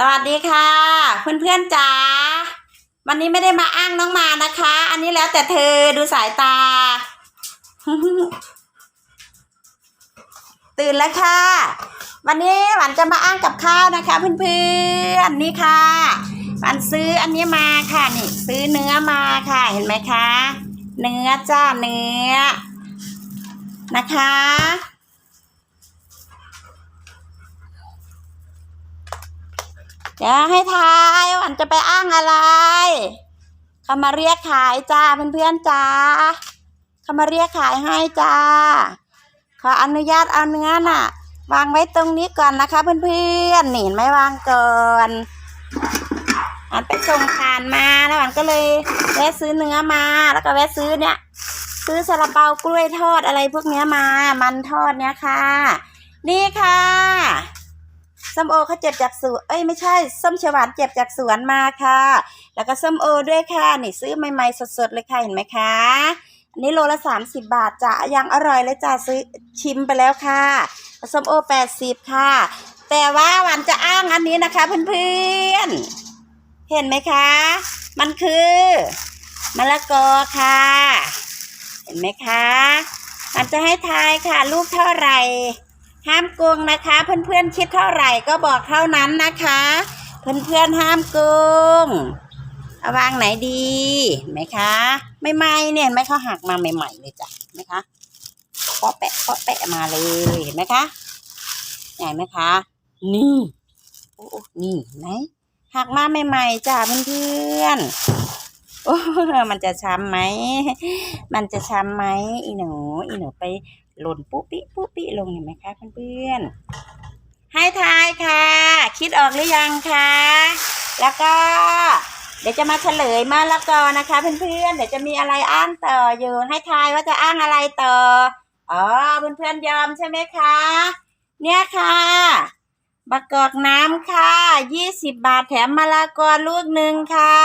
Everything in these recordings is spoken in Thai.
สวัสดีค่ะ เพื่อนๆจ๋าวันนี้ไม่ได้มาอ้างน้องมานะคะ อันนี้แล้วแต่เธอดูสายตา ตื่นแล้วค่ะ วันนี้หวันจะมาอ้างกับข้าวนะคะ เพื่อนๆนี่ค่ะหวันซื้ออันนี้มาค่ะนี่ซื้อเนื้อมาค่ะเห็นไหมคะ เนื้อจ้าเนื้อนะคะ เดี๋ยวให้ทายหวันจะไปอ้างอะไรเขามาเรียกขายจ้าเพื่อนๆจ้าเขามาเรียกขายให้จ้า ขออนุญาตเอาเนื้อน่ะ วางไว้ตรงนี้ก่อนนะคะ เพื่อนๆหนีไม่วางก่อนอันไปส่งผ่านมาแล้วอันก็เลยแวะซื้อเนื้อมา แล้วก็แวะซื้อเนี่ย ซื้อซาลาเปากล้วยทอดอะไรพวกเนี้ยมา มันทอดเนี่ยค่ะ นี่ค่ะ ส้มโอเขาเจ็บจากสวนเอ้ยไม่ใช่ส้มเฉวานเจ็บจากสวนมาค่ะ แล้วก็ส้มโอด้วยค่ะนี่ซื้อใหม่ๆสดๆเลยค่ะเห็นไหมคะอันนี้โลละสามสิบบาทจ้ะยังอร่อยเลยจ้ะซื้อชิมไปแล้วค่ะส้มโอแปดสิบค่ะ แต่ว่าหวานจะอ้างอันนี้นะคะเพื่อนๆ เห็นไหมคะ มันคือมะละกอค่ะ เห็นไหมคะหวานจะให้ทายค่ะ ลูกเท่าไหร่ ห้ามโกงนะคะ เพื่อนๆคิดเท่าไหร่ก็บอกเท่านั้นนะคะ เพื่อนๆห้ามโกงเอาวางไหนดีไหมคะไม่ไหม่เนี่ยไหมเขาหักมาใหม่ๆเลยจ้ะนไหมคะเปาะแปะเปาะแปะมาเลยเห็นไหมคะเห็นไหมคะ นี่โอ้โอ้นี่ไหมหักมาใหม่ๆจ้ะเพื่อนๆ โอ้มันจะช้ำไหม มันจะช้ำไหมอีหนู อีหนูไปหล่นปุ๊ปิปุ๊ปิลงเห็นไหมคะเพื่อนๆ ให้ทายค่ะ คิดออกหรือยังคะ แล้วก็ เดี๋ยวจะมาเฉลยมาละกอนะคะเพื่อนๆ เดี๋ยวจะมีอะไรอ้างต่ออยู่ ให้ทายว่าจะอ้างอะไรต่อ อ๋อเพื่อนๆยอมใช่ไหมคะ เนี่ยค่ะบักกอกน้ำค่ะ ยี่สิบบาทแถมมะละกอลูกหนึ่งค่ะ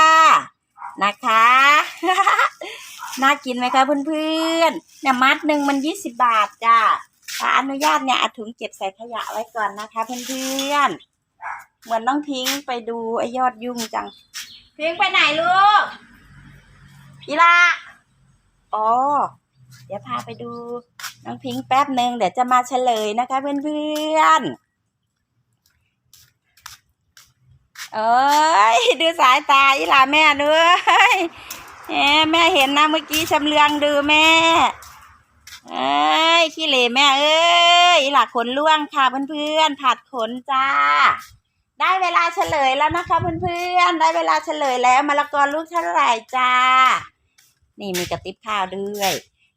นะคะ น่ากินไหมคะเพื่อนๆเนี่ยมัดหนึ่งมันยี่สิบบาทจ้ะขออนุญาตเนี่ยเอาถุงเก็บใส่ขยะไว้ก่อนนะคะเพื่อนๆ เหมือนน้องพิงค์ไปดูไอ้ยอดยุ่งจังพิงค์ไปไหนลูกพี่ละอ๋อ เดี๋ยวพาไปดูน้องพิงค์แป๊บหนึ่งเดี๋ยวจะมาเฉลยนะคะเพื่อนๆ เอ้ยดูสายตาอีหลาแม่ด้วยแมแม่เห็นนะเมื่อกี้ชำเลืองดูแม่เอ้ยขี้เหร่แม่เอ้ยอีหลาขนล่วงค่ะเพื่อนๆผัดขนจ้า ได้เวลาเฉลยแล้วนะคะเพื่อนๆได้เวลาเฉลยแล้วมะละกอลูกเท่าไหร่จ้า นี่มีกระติบข้าวด้วย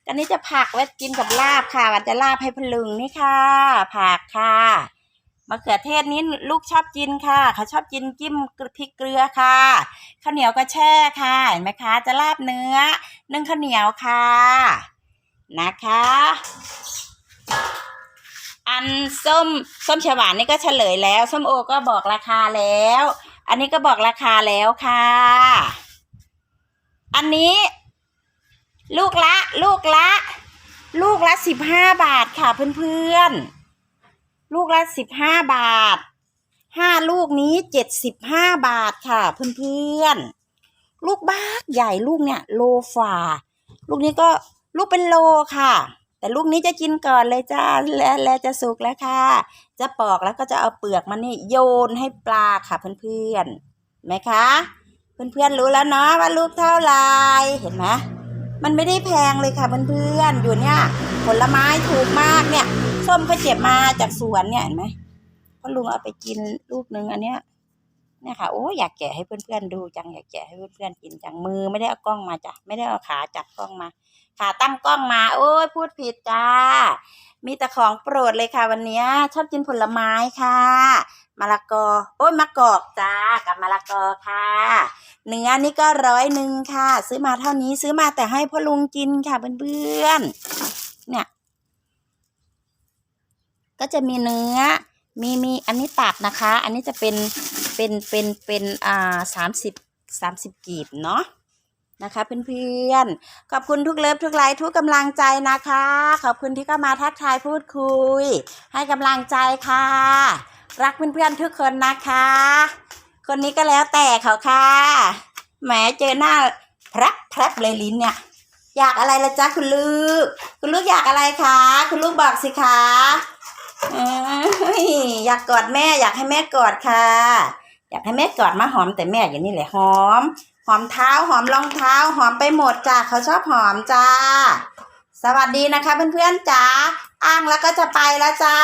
ตอนนี้จะผักไว้กินกับลาบค่ะวันจะลาบให้พลุงนี่ค่ะผักค่ะ มะเขือเทศนี้ลูกชอบกินค่ะ เขาชอบกินจิ้มพริกเกลือค่ะข้าวเหนียวก็แช่ค่ะเห็นไหมคะจะลาบเนื้อนึ่งข้าวเหนียวค่ะ นะคะ อันส้มส้มฉวานนี่ก็เฉลยแล้ว ส้มโอก็บอกราคาแล้ว อันนี้ก็บอกราคาแล้วค่ะ อันนี้ ลูกละ ลูกละ ลูกละสิบห้าบาทค่ะเพื่อนๆ ลูกละสิบห้าบาทห้าลูกนี้เจ็ดสิบห้าบาทค่ะ เพื่อนๆ ลูกบ้าใหญ่ลูกเนี่ย โลฝ่า ลูกนี้ก็ลูกเป็นโลค่ะ แต่ลูกนี้จะกินก่อนเลยจ้าแล้วแล้วจะสุกแล้วค่ะ จะปอกแล้วก็จะเอาเปลือกมันนี่โยนให้ปลาค่ะเพื่อนๆเห็นไหมคะเพื่อนๆรู้แล้วเนาะว่าลูกเท่าไรเห็นไหมมันไม่ได้แพงเลยค่ะเพื่อนๆอยู่เนี่ย ผลไม้ถูกมากเนี่ย ส้มเขาเจ็บมาจากสวนเนี่ยเห็นไหมพ่อลุงเอาไปกินลูกนึงอันเนี้ยเนี่ยค่ะโอ้อยากแกะให้เพื่อนๆดูจังอยากแกะให้เพื่อนๆกินจังมือไม่ได้เอากล้องมาจ้ะไม่ได้เอาขาจับกล้องมา ขาตั้งกล้องมา โอ้ยพูดผิดจ้า มีแต่ของโปรดเลยค่ะ วันนี้ชอบกินผลไม้ค่ะมะละกอ โอ้ยมะกอกจ้ากับมะละกอค่ะ เนื้อนี่ก็ร้อยหนึ่งค่ะ ซื้อมาเท่านี้ซื้อมาแต่ให้พ่อลุงกินค่ะเพื่อนๆเนี่ย ก็จะมีเนื้อ มีมีอันนี้ตัดนะคะ อันนี้จะเป็นเป็นเป็นเป็นอ่าสามสิบสามสิบกีบเนาะนะคะเพื่อนๆ ขอบคุณทุกเลิฟทุกไลค์ทุกกำลังใจนะคะ ขอบคุณที่เข้ามาทักทายพูดคุย ให้กำลังใจค่ะ รักเพื่อนๆทุกคนนะคะ คนนี้ก็แล้วแต่เขาค่ะแหมเจอหน้าแพรบแพรบเลยลิ้นเนี่ย อยากอะไรละจ๊ะคุณลูก คุณลูกอยากอะไรคะ คุณลูกบอกสิคะ อยอยากกอดแม่ อยากให้แม่กอดค่ะ อยากให้แม่กอดมาหอมแต่แม่อย่างนี้แหละหอม หอมเท้าหอมรองเท้า หอมไปหมดจ้าเขาชอบหอมจ้า สวัสดีนะคะเพื่อนๆจ้าอ้างแล้วก็จะไปแล้วจ้า